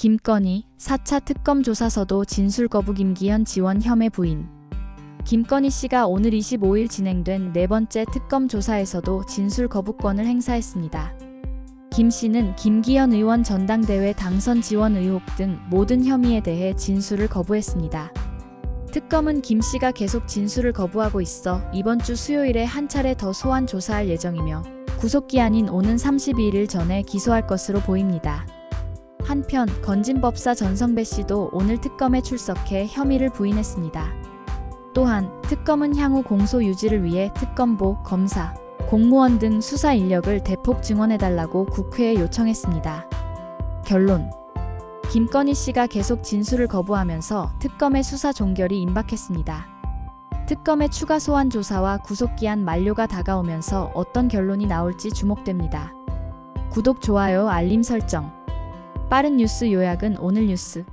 김건희 4차 특검 조사서도 진술 거부 김기현 지원 혐의 부인. 김건희 씨가 오늘 25일 진행된 네 번째 특검 조사에서도 진술 거부권을 행사했습니다. 김 씨는 김기현 의원 전당대회 당선 지원 의혹 등 모든 혐의에 대해 진술을 거부했습니다. 특검은 김 씨가 계속 진술을 거부하고 있어 이번 주 수요일에 한 차례 더 소환 조사할 예정이며 구속기한인 오는 31일 전에 기소할 것으로 보입니다. 한편 건진법사 전성배 씨도 오늘 특검에 출석해 혐의를 부인했습니다. 또한 특검은 향후 공소 유지를 위해 특검보, 검사, 공무원 등 수사 인력을 대폭 증원해달라고 국회에 요청했습니다. 결론 김건희 씨가 계속 진술을 거부하면서 특검의 수사 종결이 임박했습니다. 특검의 추가 소환 조사와 구속기한 만료가 다가오면서 어떤 결론이 나올지 주목됩니다. 구독, 좋아요, 알림 설정. 빠른 뉴스 요약은 오늘 뉴스